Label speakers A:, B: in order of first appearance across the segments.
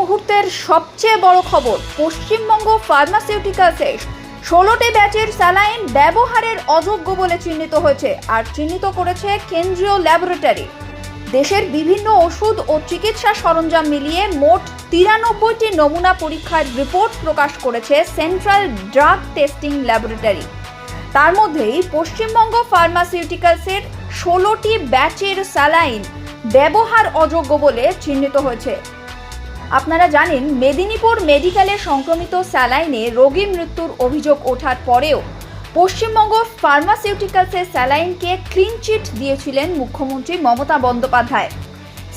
A: মুহূর্তের সবচেয়ে বড় খবর, পশ্চিমবঙ্গ ফার্মাসিউটিক্যালসে ষোলোটি ব্যাচের স্যালাইন ব্যবহারের অযোগ্য বলে চিহ্নিত হয়েছে, আর চিহ্নিত করেছে কেন্দ্রীয় ল্যাবরেটরি দেশের বিভিন্ন ওষুধ ও চিকিৎসা সরঞ্জাম মিলিয়ে মোট তিরানব্বইটি নমুনা পরীক্ষার রিপোর্ট প্রকাশ করেছে সেন্ট্রাল ড্রাগ টেস্টিং ল্যাবরেটরি তার মধ্যেই পশ্চিমবঙ্গ ফার্মাসিউটিক্যালসের ষোলোটি ব্যাচের স্যালাইন ব্যবহার অযোগ্য বলে চিহ্নিত হয়েছে। আপনারা জানেন, মেদিনীপুর মেডিকেলে সংক্রমিত স্যালাইনে রোগী মৃত্যুর অভিযোগ ওঠার পরেও পশ্চিমবঙ্গ ফার্মাসিউটিক্যালসের স্যালাইনকে ক্লিন চিট দিয়েছিলেন মুখ্যমন্ত্রী মমতা বন্দ্যোপাধ্যায়।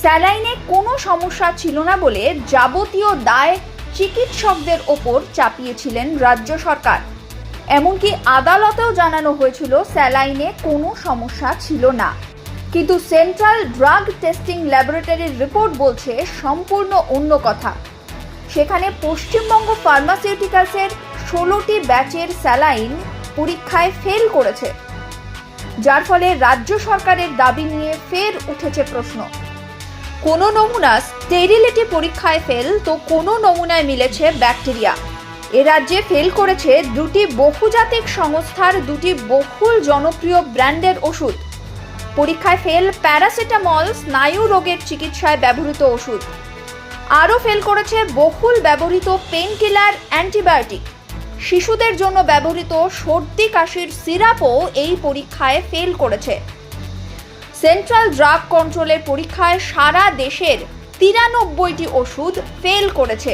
A: স্যালাইনে কোনো সমস্যা ছিল না বলে যাবতীয় দায় চিকিৎসকদের ওপর চাপিয়েছিলেন রাজ্য সরকার। এমনকি আদালতেও জানানো হয়েছিল, স্যালাইনে কোনো সমস্যা ছিল না। কিন্তু সেন্ট্রাল ড্রাগ টেস্টিং ল্যাবরেটরির রিপোর্ট বলছে সম্পূর্ণ অন্য কথা। সেখানে পশ্চিমবঙ্গ ফার্মাসিউটিক্যালসের ষোলোটি ব্যাচের স্যালাইন পরীক্ষায় ফেল করেছে, যার ফলে রাজ্য সরকারের দাবি নিয়ে ফের উঠেছে প্রশ্ন। কোনো নমুনা স্টেরিলিটি পরীক্ষায় ফেল, তো কোনো নমুনায় মিলেছে ব্যাকটেরিয়া। এ রাজ্যে ফেল করেছে দুটি বহুজাতিক সংস্থার দুটি বহুল জনপ্রিয় ব্র্যান্ডের ওষুধ। পরীক্ষায় ফেল প্যারাসিটামল স্নায়ু রোগের চিকিৎসায় ব্যবহৃত ওষুধ। আরও ফেল করেছে বহুল ব্যবহৃত পেন কিলার অ্যান্টিবায়োটিক। শিশুদের জন্য ব্যবহৃত সর্দি কাশির সিরাপও এই পরীক্ষায় ফেল করেছে। সেন্ট্রাল ড্রাগ কন্ট্রোলের পরীক্ষায় সারা দেশের তিরানব্বইটি ওষুধ ফেল করেছে।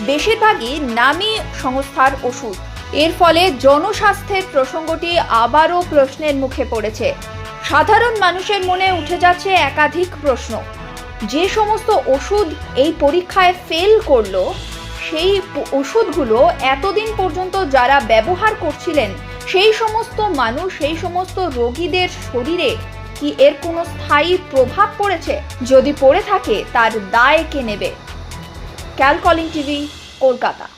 A: বেশিরভাগই নামী সংস্থার ওষুধ। এর ফলে জনস্বাস্থ্যের প্রসঙ্গটি আবারও প্রশ্নের মুখে পড়েছে। সাধারণ মানুষের মনে উঠে যাচ্ছে একাধিক প্রশ্ন। যে সমস্ত ওষুধ এই পরীক্ষায় ফেল করল, সেই ওষুধগুলো এতদিন পর্যন্ত যারা ব্যবহার করছিলেন, সেই সমস্ত মানুষ, সেই সমস্ত রোগীদের শরীরে কি এর কোনো স্থায়ী প্রভাব পড়েছে? যদি পড়ে থাকে, তার দায় কে নেবে? ক্যালকলিং টিভি, কলকাতা।